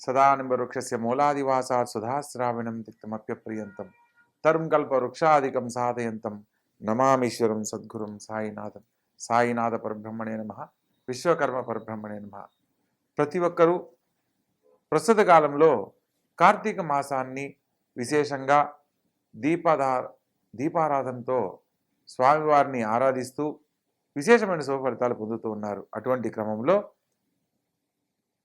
సదానింబవృక్షస్య మూలాదివాసాత్ సుధాశ్రావణం తిక్తమప్యప్రియంతం తరుం కల్పవృక్షాదికం సాధయంతం నమామీశ్వరం సద్గురుం సాయినాథం సాయినాథ పరబ్రహ్మణే నమ విశ్వకర్మ పరబ్రహ్మణే నమ ప్రతి ఒక్కరూ ప్రస్తుత కాలంలో కార్తీక మాసాన్ని విశేషంగా దీపాధా దీపారాధనతో స్వామివారిని ఆరాధిస్తూ విశేషమైన శుభ ఫలితాలు పొందుతూ ఉన్నారు. అటువంటి క్రమంలో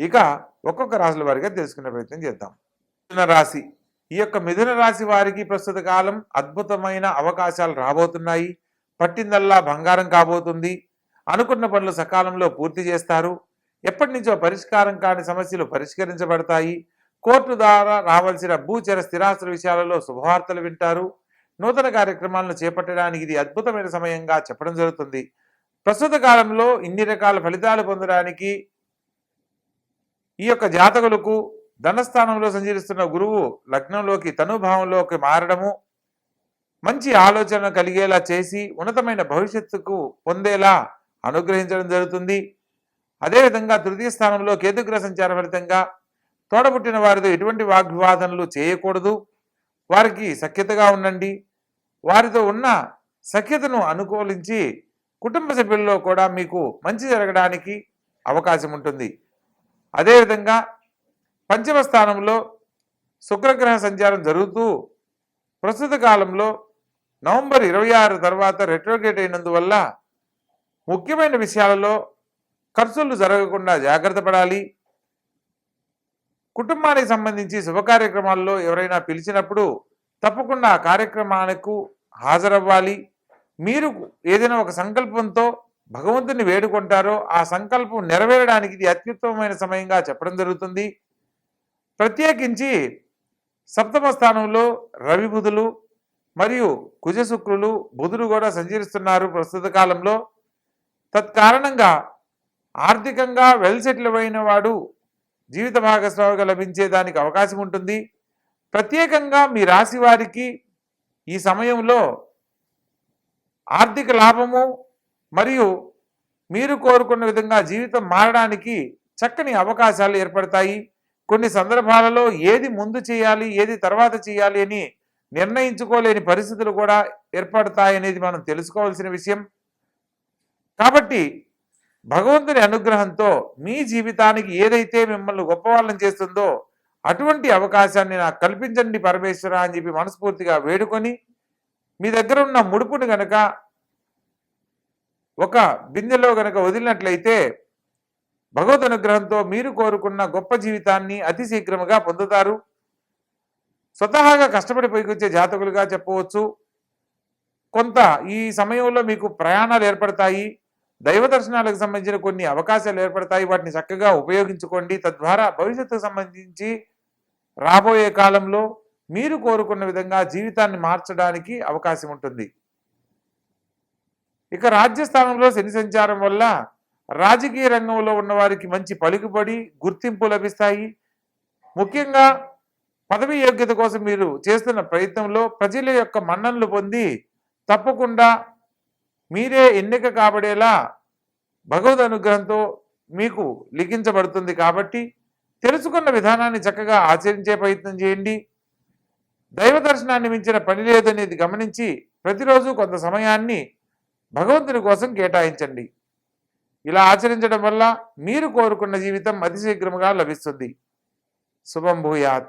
ఇక ఒక్కొక్క రాశుల వారిగా తెలుసుకునే ప్రయత్నం చేద్దాం. మిథున రాశి. ఈ యొక్క మిథున రాశి వారికి ప్రస్తుత కాలం అద్భుతమైన అవకాశాలు రాబోతున్నాయి. పట్టిందల్లా బంగారం కాబోతుంది. అనుకున్న పనులు సకాలంలో పూర్తి చేస్తారు. ఎప్పటి నుంచో పరిష్కారం కాని సమస్యలు పరిష్కరించబడతాయి. కోర్టు ద్వారా రావాల్సిన భూచర స్థిరాస్తుల విషయాలలో శుభవార్తలు వింటారు. నూతన కార్యక్రమాలను చేపట్టడానికి ఇది అద్భుతమైన సమయంగా చెప్పడం జరుగుతుంది. ప్రస్తుత కాలంలో ఇన్ని రకాల ఫలితాలు పొందడానికి ఈ యొక్క జాతకులకు ధనస్థానంలో సంచరిస్తున్న గురువు లగ్నంలోకి తనుభావంలోకి మారడము మంచి ఆలోచన కలిగేలా చేసి ఉన్నతమైన భవిష్యత్తుకు పొందేలా అనుగ్రహించడం జరుగుతుంది. అదేవిధంగా తృతీయ స్థానంలో కేతుగ్రహ సంచార ఫలితంగా తోడబుట్టిన వారితో ఎటువంటి వాగ్వివాదనలు చేయకూడదు. వారికి సఖ్యతగా ఉండండి. వారితో ఉన్న సఖ్యతను అనుకూలించి కుటుంబ సభ్యుల్లో కూడా మీకు మంచి జరగడానికి అవకాశం ఉంటుంది. అదేవిధంగా పంచమ స్థానంలో శుక్రగ్రహ సంచారం జరుగుతూ ప్రస్తుత కాలంలో నవంబర్ ఇరవై ఆరు తర్వాత రెట్రోగేట్ అయినందువల్ల ముఖ్యమైన విషయాలలో ఖర్చులు జరగకుండా జాగ్రత్త పడాలి. కుటుంబానికి సంబంధించి శుభ కార్యక్రమాల్లో ఎవరైనా పిలిచినప్పుడు తప్పకుండా ఆ కార్యక్రమాలకు హాజరవ్వాలి. మీరు ఏదైనా ఒక సంకల్పంతో భగవంతుని వేడుకుంటారో ఆ సంకల్పం నెరవేరడానికి ఇది అత్యుత్తమమైన సమయంగా చెప్పడం జరుగుతుంది. ప్రత్యేకించి సప్తమ స్థానంలో రవి బుధులు మరియు కుజశుక్రులు శుక్రులు కూడా సంచరిస్తున్నారు ప్రస్తుత కాలంలో. తత్కారణంగా ఆర్థికంగా వెల్ సెటిల్ అయిన వాడు జీవిత భాగస్వామిగా లభించే దానికి అవకాశం ఉంటుంది. ప్రత్యేకంగా మీ రాశి వారికి ఈ సమయంలో ఆర్థిక లాభము మరియు మీరు కోరుకున్న విధంగా జీవితం మారడానికి చక్కని అవకాశాలు ఏర్పడతాయి. కొన్ని సందర్భాలలో ఏది ముందు చేయాలి ఏది తర్వాత చేయాలి అని నిర్ణయించుకోలేని పరిస్థితులు కూడా ఏర్పడతాయి అనేది మనం తెలుసుకోవాల్సిన విషయం. కాబట్టి భగవంతుని అనుగ్రహంతో మీ జీవితానికి ఏదైతే మిమ్మల్ని గొప్పవాళ్ళని చేస్తుందో అటువంటి అవకాశాన్ని నాకు కల్పించండి పరమేశ్వర అని చెప్పి మనస్ఫూర్తిగా వేడుకొని మీ దగ్గర ఉన్న ముడుపుని గనక ఒక బిందెలో గనక వదిలినట్లయితే భగవద్ అనుగ్రహంతో మీరు కోరుకున్న గొప్ప జీవితాన్ని అతి శీఘ్రముగా పొందుతారు. స్వతహాగా కష్టపడి పైకొచ్చే జాతకులుగా చెప్పవచ్చు. కొంత ఈ సమయంలో మీకు ప్రయాణాలు ఏర్పడతాయి. దైవ దర్శనాలకు సంబంధించిన కొన్ని అవకాశాలు ఏర్పడతాయి. వాటిని చక్కగా ఉపయోగించుకోండి. తద్వారా భవిష్యత్తుకు సంబంధించి రాబోయే కాలంలో మీరు కోరుకున్న విధంగా జీవితాన్ని మార్చడానికి అవకాశం ఉంటుంది. ఇక రాజ్యస్థానంలో శని సంచారం వల్ల రాజకీయ రంగంలో ఉన్నవారికి మంచి పలుకుబడి గుర్తింపు లభిస్తాయి. ముఖ్యంగా పదవి యోగ్యత కోసం మీరు చేస్తున్న ప్రయత్నంలో ప్రజల యొక్క మన్ననలు పొంది తప్పకుండా మీరే ఎన్నిక కాబడేలా భగవద్ అనుగ్రహంతో మీకు లిఖించబడుతుంది కాబట్టి తెలుసుకున్న విధానాన్ని చక్కగా ఆచరించే ప్రయత్నం చేయండి. దైవ దర్శనాన్ని మించిన పని లేదనేది గమనించి ప్రతిరోజు కొంత సమయాన్ని భగవంతుని కోసం కేటాయించండి. ఇలా ఆచరించడం వల్ల మీరు కోరుకున్న జీవితం అతి శీఘ్రముగా లభిస్తుంది. శుభం భూయాత్.